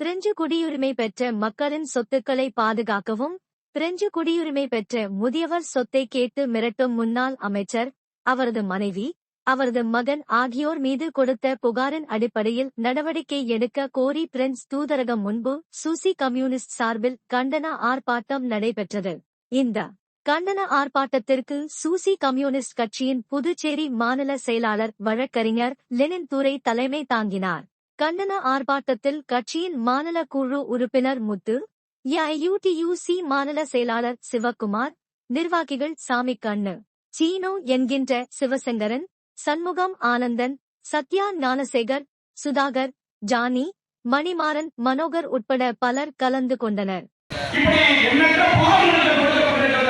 French குடியுரிமை பெற்ற மக்களின் சொத்துக்களை பாதுகாக்கவும் பிரெஞ்சு குடியுரிமை பெற்ற முதியவர் சொத்தை கேட்டு மிரட்டும் முன்னாள் அமைச்சர் அவரது மனைவி அவரது மகன் ஆகியோர் மீது கொடுத்த புகாரின் அடிப்படையில் நடவடிக்கை எடுக்க கோரி பிரெஞ்சு தூதரகம் முன்பு சூசி கம்யூனிஸ்ட் சார்பில் கண்டன ஆர்ப்பாட்டம் நடைபெற்றது. இந்த கண்டன ஆர்ப்பாட்டத்திற்கு சூசி கம்யூனிஸ்ட் கட்சியின் புதுச்சேரி மாநில செயலாளர் வழக்கறிஞர் லெனின் துரை தலைமை தாங்கினார். கண்டன ஆர்ப்பாட்டத்தில் கட்சியின் மாநில குழு உறுப்பினர் முத்து யுடியூசி மாநில செயலாளர் சிவக்குமார் நிர்வாகிகள் சாமி கண்ணு சீனோ என்கின்ற சிவசங்கரன் சண்முகம் ஆனந்தன் சத்யா ஞானசேகர் சுதாகர் ஜானி மணிமாறன் மனோகர் உட்பட பலர் கலந்து கொண்டனர்.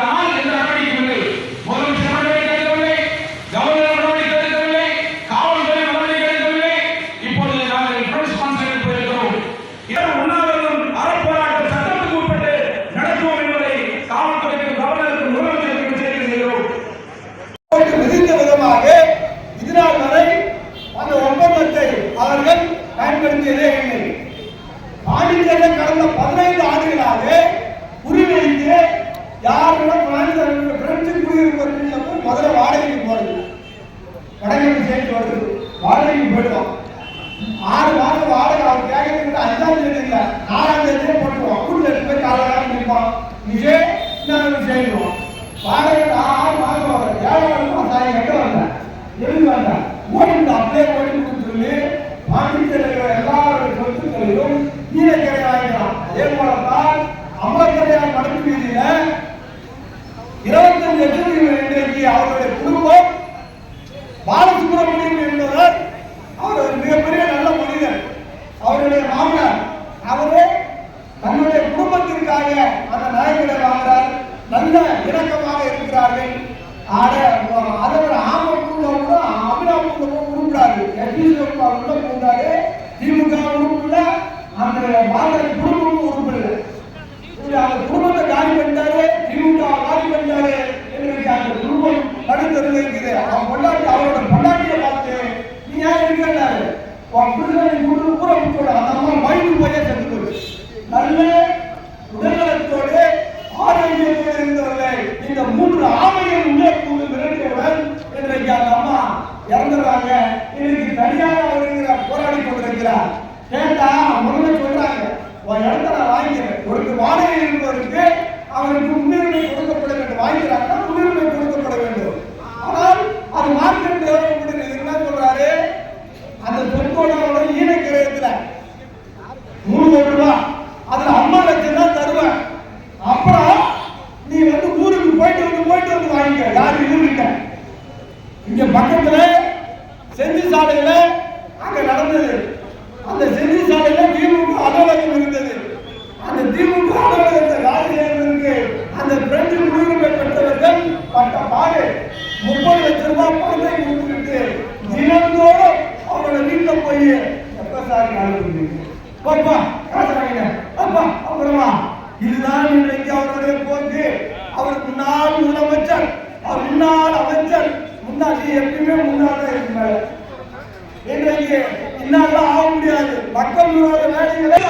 இப்படி எண்ணற்ற வந்தேன் எதுக்கு வந்தேன் ஓடிட்டு அப்படியே ஓடிட்டு சொல்லி பாண்டிச்சேரியில் எல்லா சொத்துக்களையும் ஈரக்கரை வாங்கிக்கலாம் அதே போலத்தான் அம்பலக்கரையார் மடக்கு வீதியில இருபத்தஞ்சு லட்சம் இன்றைக்கு அவருடைய குடும்பம் பாலசுப்ரமணியம் என்பவர் அவர் ஒரு மிகப்பெரிய நல்ல மனிதர். அவருடைய மாமனார் அவரே தன்னுடைய குடும்பத்திற்காக அந்த நாயகரை வாங்குறார் நல்ல இணக்கமாக இருக்கிறார்கள். ஆட அதை ஒரு ஆம கூட அபிராம உருப்பிடாரு எஸ்பி உள்ள திமுக அந்த பாரத குடும்பமும் உறுப்பில்லை அந்த குடும்பத்தை காலி பண்ணிட்டாரு திமுக காலி பண்ணிட்டாரு என்று அந்த குடும்பம் நடுத்தருவில் இருக்குது அவன் பொண்டாட்டி அவரோட பொண்டாட்டியை பார்த்து நீ ஏன் இருக்கிறாரு உன் பிள்ளை குடு கூட அந்த அம்மா வயிற்று போயே செத்து போச்சு நல்ல உடல்நலத்தோடு ஆரோக்கியத்தோடு இருந்தவர்கள் இந்த மூன்று ஆமைகள் உள்ளே கூடு இன்றைக்கு அந்த அம்மா இறந்துடுறாங்க. கேட்டா முதல்ல சொல்றாங்க உன் இடத்த நான் வாங்கிக்கிறேன். ஒரு வாடகை இருப்பவருக்கு அவருக்கு முன்னுரிமை கொடுக்கப்பட வேண்டும். வாங்கிக்கிறாங்க முன்னுரிமை கொடுக்கப்பட வேண்டும். ஆனால் அது மார்க்கெட் டெவலப்மெண்ட் என்ன சொல்றாரு? அந்த சொத்தோட ஈனக்கிரகத்துல மூணு கோடி ரூபாய் அதுல ஐம்பது லட்சம் தான் தருவேன். அப்புறம் நீ வந்து ஊருக்கு போயிட்டு வந்து போயிட்டு வந்து வாங்கிக்க. யாரும் இது இங்க பக்கத்துல செஞ்சு சாலையில அங்க நடந்தது அந்த செஞ்சி சாலையில திமுக அலுவலகம் இருந்தது அந்த திமுக அலுவலகத்தை வேலை செய்வதற்கு அந்த பிரெஞ்சு குடியுரிமை பெற்றவர்கள் பட்ட பாடு முப்பது லட்சம் கொடுத்துட்டு தினந்தோறும் அவரோட போய் எப்போ சார் நாள் பாப்பா காசு வாங்கின அப்பா அப்புறமா. இதுதான் இன்றைக்கு அவருடைய போக்கு. அவர் முன்னாள் முதலமைச்சர். அவர் முன்னாள் அமைச்சர். முன்னாடி எப்பயுமே முன்னாள் இருக்கிறார் இன்றைக்கு இன்னால ஆக முடியாது. மக்கள் விரோத வேலைகளை